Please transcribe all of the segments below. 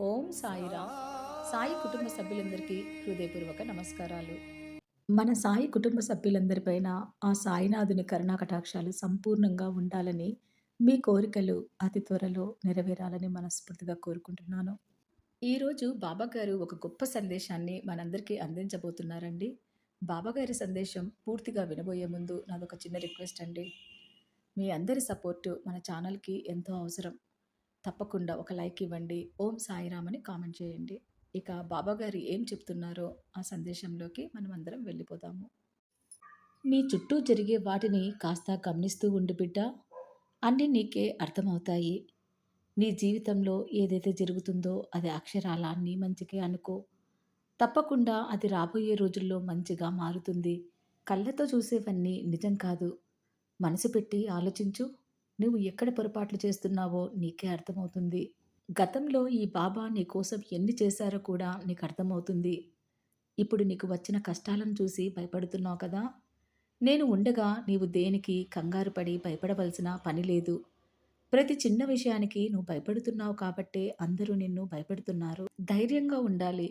ఓం సాయిరా సాయి కుటుంబ సభ్యులందరికీ హృదయపూర్వక నమస్కారాలు. మన సాయి కుటుంబ సభ్యులందరిపైన ఆ సాయినాథుని కరుణా కటాక్షాలు సంపూర్ణంగా ఉండాలని మీ కోరికలు అతి త్వరలో నెరవేరాలని మనస్ఫూర్తిగా కోరుకుంటున్నాను. ఈరోజు బాబాగారు ఒక గొప్ప సందేశాన్ని మనందరికీ అందించబోతున్నారండి. బాబాగారి సందేశం పూర్తిగా వినబోయే ముందు నాదొక చిన్న రిక్వెస్ట్ అండి. మీ అందరి సపోర్టు మన ఛానల్కి ఎంతో అవసరం. తప్పకుండా ఒక లైక్ ఇవ్వండి. ఓం సాయిరామ్ అని కామెంట్ చేయండి. ఇక బాబా గారు ఏం చెప్తున్నారో ఆ సందేశంలోకి మనం అందరం వెళ్ళిపోతాము నీ చుట్టూ జరిగే వాటిని కాస్త గమనిస్తూ ఉండు బిడ్డ. అన్నీ నీకే అర్థమవుతాయి. నీ జీవితంలో ఏదైతే జరుగుతుందో అది అక్షరాల నీ మంచికే అనుకో. తప్పకుండా అది రాబోయే రోజుల్లో మంచిగా మారుతుంది. కళ్ళతో చూసేవన్నీ నిజం కాదు. మనసు పెట్టి ఆలోచించు. నువ్వు ఎక్కడ పొరపాట్లు చేస్తున్నావో నీకే అర్థమవుతుంది. గతంలో ఈ బాబా నీ కోసం ఎన్ని చేశారో కూడా నీకు అర్థమవుతుంది. ఇప్పుడు నీకు వచ్చిన కష్టాలను చూసి భయపడుతున్నావు కదా? నేను ఉండగా నీవు దేనికి కంగారు పడి భయపడవలసిన పని లేదు. ప్రతి చిన్న విషయానికి నువ్వు భయపడుతున్నావు కాబట్టే అందరూ నిన్ను భయపడుతున్నారు. ధైర్యంగా ఉండాలి.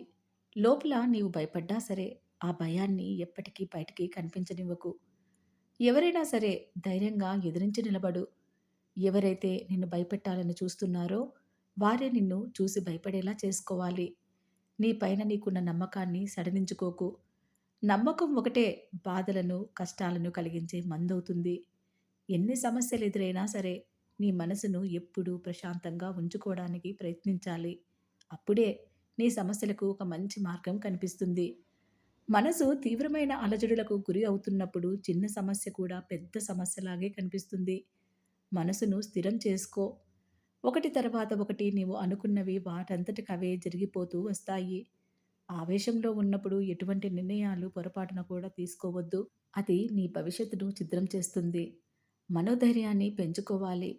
లోపల నీవు భయపడ్డా సరే ఆ భయాన్ని ఎప్పటికీ బయటికి కనిపించనివ్వకు. ఎవరైనా సరే ధైర్యంగా ఎదిరించి నిలబడు. ఎవరైతే నిన్ను భయపెట్టాలని చూస్తున్నారో వారే నిన్ను చూసి భయపడేలా చేసుకోవాలి. నీ పైన నీకున్న నమ్మకాన్ని సడలించుకోకు. నమ్మకం ఒకటే బాధలను కష్టాలను కలిగించే మందవుతుంది. ఎన్ని సమస్యలు ఎదురైనా సరే నీ మనసును ఎప్పుడూ ప్రశాంతంగా ఉంచుకోవడానికి ప్రయత్నించాలి. అప్పుడే నీ సమస్యలకు ఒక మంచి మార్గం కనిపిస్తుంది. మనసు తీవ్రమైన అలజడులకు గురి అవుతున్నప్పుడు చిన్న సమస్య కూడా పెద్ద సమస్యలాగే కనిపిస్తుంది. మనసును స్థిరం చేసుకో. ఒకటి తర్వాత ఒకటి నీవు అనుకున్నవి వాటంతటికవే జరిగిపోతూ వస్తాయి. ఆవేశంలో ఉన్నప్పుడు ఎటువంటి నిర్ణయాలు పొరపాటున కూడా తీసుకోవద్దు. అది నీ భవిష్యత్తును చిత్రం చేస్తుంది. మనోధైర్యాన్ని పెంచుకోవాలి.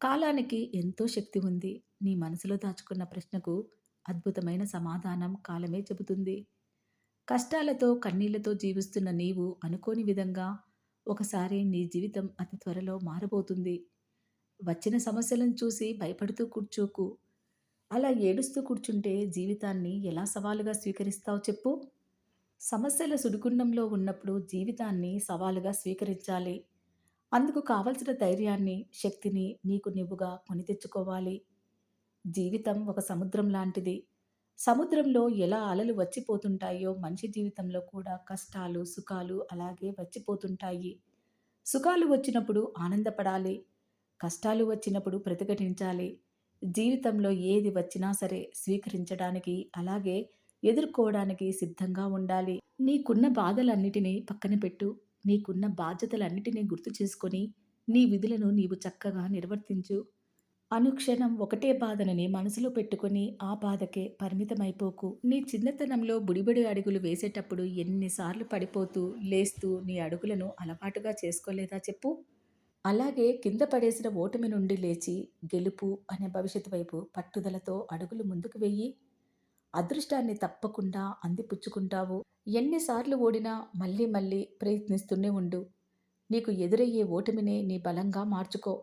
కాలానికి ఎంతో శక్తి ఉంది. నీ మనసులో దాచుకున్న ప్రశ్నకు అద్భుతమైన సమాధానం కాలమే చెబుతుంది. కష్టాలతో కన్నీళ్ళతో జీవిస్తున్న నీవు అనుకోని విధంగా ఒకసారి నీ జీవితం అతి త్వరలో మారబోతుంది. వచ్చిన సమస్యలను చూసి భయపడుతూ కూర్చోకు. అలా ఏడుస్తూ కూర్చుంటే జీవితాన్ని ఎలా సవాలుగా స్వీకరిస్తావు చెప్పు. సమస్యల సుడిగుండంలో ఉన్నప్పుడు జీవితాన్ని సవాలుగా స్వీకరించాలి. అందుకు కావలసిన ధైర్యాన్ని శక్తిని నీకు నువ్వుగా కొని తెచ్చుకోవాలి. జీవితం ఒక సముద్రం లాంటిది. సముద్రంలో ఎలా అలలు వచ్చిపోతుంటాయో మనిషి జీవితంలో కూడా కష్టాలు సుఖాలు అలాగే వచ్చిపోతుంటాయి. సుఖాలు వచ్చినప్పుడు ఆనందపడాలి. కష్టాలు వచ్చినప్పుడు ప్రతిఘటించాలి. జీవితంలో ఏది వచ్చినా సరే స్వీకరించడానికి అలాగే ఎదుర్కోవడానికి సిద్ధంగా ఉండాలి. నీకున్న బాధలన్నిటినీ పక్కన పెట్టు. నీకున్న బాధ్యతలన్నిటినీ గుర్తు చేసుకొని నీ విధులను నీవు చక్కగా నిర్వర్తించు. అనుక్షణం ఒకటే బాధనని మనసులో పెట్టుకుని ఆ బాధకే పరిమితమైపోకు. నీ చిన్నతనంలో బుడిబడి అడుగులు వేసేటప్పుడు ఎన్నిసార్లు పడిపోతూ లేస్తూ నీ అడుగులను అలవాటుగా చేసుకోలేదా చెప్పు? అలాగే కింద పడేసిన ఓటమి నుండి లేచి గెలుపు అనే భవిష్యత్తు వైపు పట్టుదలతో అడుగులు ముందుకు వెయ్యి అదృష్టాన్ని తప్పకుండా అందిపుచ్చుకుంటావు. ఎన్నిసార్లు ఓడినా మళ్ళీ మళ్ళీ ప్రయత్నిస్తూనే ఉండు. నీకు ఎదురయ్యే ఓటమినే నీ బలంగా మార్చుకో.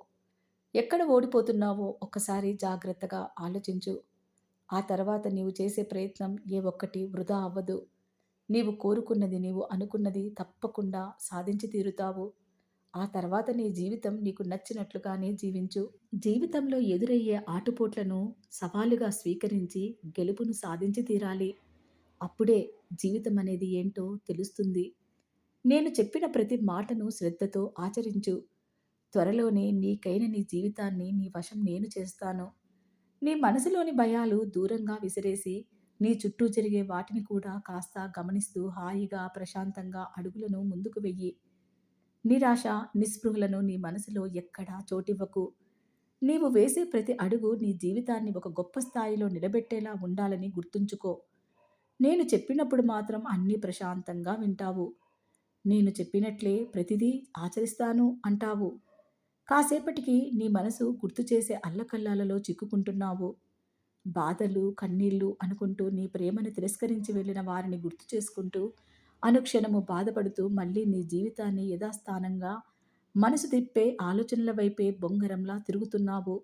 ఎక్కడ ఓడిపోతున్నావో ఒక్కసారి జాగ్రత్తగా ఆలోచించు. ఆ తర్వాత నీవు చేసే ప్రయత్నం ఏ ఒక్కటి వృధా అవ్వదు. నీవు కోరుకున్నది నీవు అనుకున్నది తప్పకుండా సాధించి తీరుతావు. ఆ తర్వాత నీ జీవితం నీకు నచ్చినట్లుగానే జీవించు. జీవితంలో ఎదురయ్యే ఆటుపోట్లను సవాలుగా స్వీకరించి గెలుపును సాధించి తీరాలి. అప్పుడే జీవితం అనేది ఏంటో తెలుస్తుంది. నేను చెప్పిన ప్రతి మాటను శ్రద్ధతో ఆచరించు. త్వరలోనే నీకైన నీ జీవితాన్ని నీ వశం నేను చేస్తాను. నీ మనసులోని భయాలు దూరంగా విసిరేసి నీ చుట్టూ జరిగే వాటిని కూడా కాస్త గమనిస్తూ హాయిగా ప్రశాంతంగా అడుగులను ముందుకు వెయ్యి. నిరాశ నిస్పృహలను నీ మనసులో ఎక్కడా చోటివ్వకు. నీవు వేసే ప్రతి అడుగు నీ జీవితాన్ని ఒక గొప్ప స్థాయిలో నిలబెట్టేలా ఉండాలని గుర్తుంచుకో. నేను చెప్పినప్పుడు మాత్రం అన్నీ ప్రశాంతంగా వింటావు. నేను చెప్పినట్లే ప్రతిదీ ఆచరిస్తాను అంటావు. కాసేపటికి నీ మనసు గుర్తు చేసే అల్లకల్లాలలో చిక్కుకుంటున్నావు బాధలు కన్నీళ్ళు అనుకుంటూ నీ ప్రేమను తిరస్కరించి వెళ్ళిన వారిని గుర్తు చేసుకుంటూ అనుక్షణము బాధపడుతూ మళ్ళీ నీ జీవితాన్ని యథాస్థానంగా మనసు తిప్పే ఆలోచనల వైపే బొంగరంలా తిరుగుతున్నావు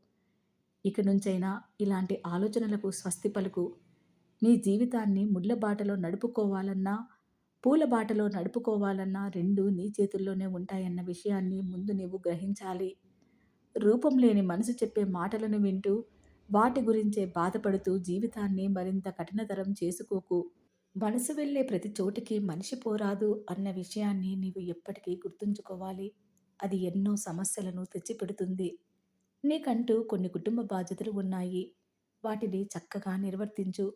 ఇక నుంచైనా ఇలాంటి ఆలోచనలకు స్వస్తి పలుకు. నీ జీవితాన్ని ముళ్ళబాటలో నడుపుకోవాలన్నా, పూల బాటలో నడుపుకోవాలన్నా రెండు నీ చేతుల్లోనే ఉంటాయన్న విషయాన్ని ముందు నీవు గ్రహించాలి. రూపం లేని మనసు చెప్పే మాటలను వింటూ, వాటి గురించే బాధపడుతూ జీవితాన్ని మరింత కఠినతరం చేసుకోకు. మనసు వెళ్ళే ప్రతి చోటికి మనిషి పోరాదు అన్న విషయాన్ని నీవు ఎప్పటికీ గుర్తుంచుకోవాలి. అది ఎన్నో సమస్యలను తెచ్చిపెడుతుంది. నీకంటూ కొన్ని కుటుంబ బాధ్యతలు ఉన్నాయి. వాటిని చక్కగా నిర్వర్తించు.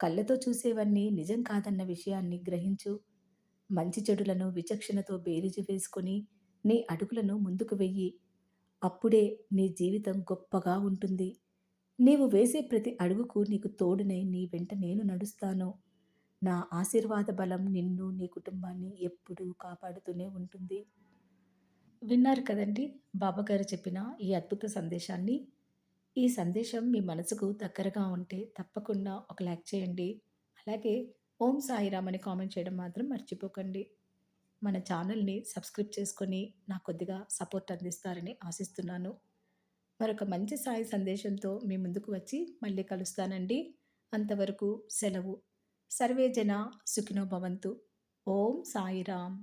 కళ్ళతో చూసేవన్నీ నిజం కాదన్న విషయాన్ని గ్రహించు. మంచి చెడులను విచక్షణతో బేరీజు వేసుకొని నీ అడుగులను ముందుకు వెయ్యి. అప్పుడే నీ జీవితం గొప్పగా ఉంటుంది. నీవు వేసే ప్రతి అడుగుకు నీకు తోడునై నీ వెంట నేను నడుస్తాను. నా ఆశీర్వాద బలం నిన్ను, నీ కుటుంబాన్ని ఎప్పుడూ కాపాడుతూనే ఉంటుంది. విన్నారు కదండీ! బాబాగారు చెప్పిన ఈ అద్భుత సందేశాన్ని. ఈ సందేశం మీ మనసుకు దగ్గరగా ఉంటే తప్పకుండా ఒక లైక్ చేయండి. అలాగే ఓం సాయిరామ్ అని కామెంట్ చేయడం మాత్రం మర్చిపోకండి. మన ఛానల్‌ని సబ్స్క్రైబ్ చేసుకొని నాకు కొద్దిగా సపోర్ట్ అందిస్తారని ఆశిస్తున్నాను. మరొక మంచి సాయి సందేశంతో మీ ముందుకు వచ్చి మళ్ళీ కలుస్తానండి. అంతవరకు సెలవు. సర్వే జన సుఖినో భవంతు. ఓం సాయిరామ్.